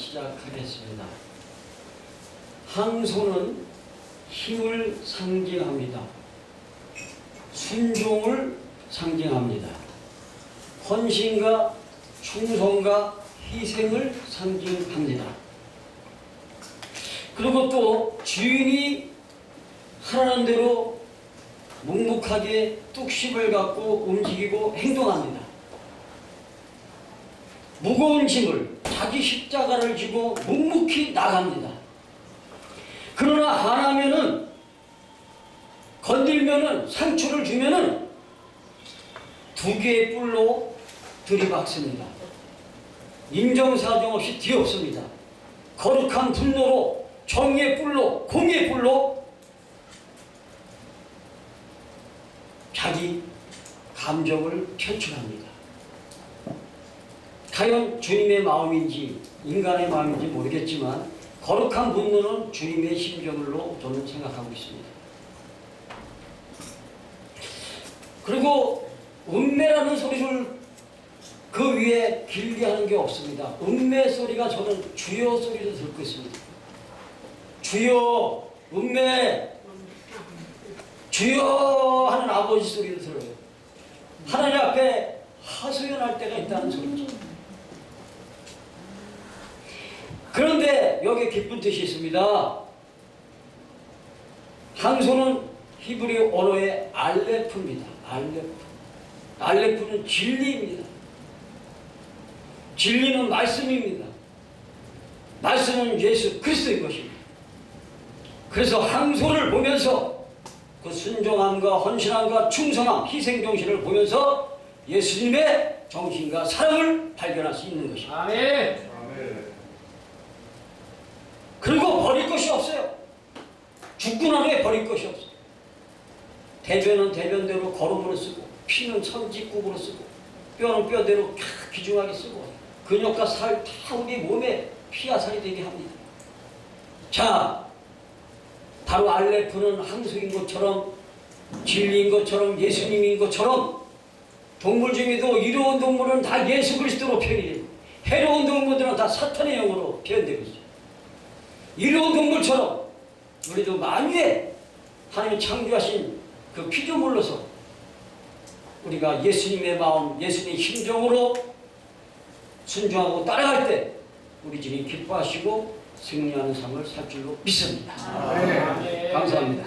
시작하겠습니다. 항소는 힘을 상징합니다. 순종을 상징합니다. 헌신과 충성과 희생을 상징합니다. 그리고 또 주인이 하라는 대로 묵묵하게 뚝심을 갖고 움직이고 행동합니다. 무거운 짐을 자기 십자가를 지고 묵묵히 나갑니다. 그러나 하나면은 건들면은 상처를 주면은 두 개의 뿔로 들이박습니다. 인정사정 없이 뒤엎습니다. 거룩한 분노로 정의 뿔로 공의 뿔로 자기 감정을 표출합니다. 과연 주님의 마음인지 인간의 마음인지 모르겠지만 거룩한 분노는 주님의 심정으로 저는 생각하고 있습니다. 그리고 음매라는 소리를 그 위에 길게 하는 게 없습니다. 음매 소리가 저는 주여 소리로 듣고 있습니다. 주여 음매 주여 하는 아버지 소리를 들어요. 하나님 앞에 하소연할 때가 있다는 소리죠. 그런데 여기 깊은 뜻이 있습니다. 항소는 히브리 언어의 알레프입니다. 알레프. 알레프는 진리입니다. 진리는 말씀입니다. 말씀은 예수 그리스도인 것입니다. 그래서 항소를 보면서 그 순종함과 헌신함과 충성함, 희생 정신을 보면서 예수님의 정신과 사랑을 발견할 수 있는 것입니다. 아멘. 그리고 버릴 것이 없어요. 죽고 난 후에 버릴 것이 없어요. 대변은 대변대로 걸음으로 쓰고 피는 선지국으로 쓰고 뼈는 뼈대로 귀중하게 쓰고 근육과 살 다 우리 몸에 피하살이 되게 합니다. 자, 바로 알레프는 항소인 것처럼 진리인 것처럼 예수님인 것처럼 동물 중에도 이로운 동물은 다 예수 그리스도로 표현이 되고 해로운 동물들은 다 사탄의 영으로 표현되고 있어요. 이로운 동물처럼 우리도 만유에 하나님 창조하신 그 피조물로서 우리가 예수님의 마음, 예수님의 심정으로 순종하고 따라갈 때 우리 주님 기뻐하시고 승리하는 삶을 살 줄로 믿습니다. 아멘. 감사합니다.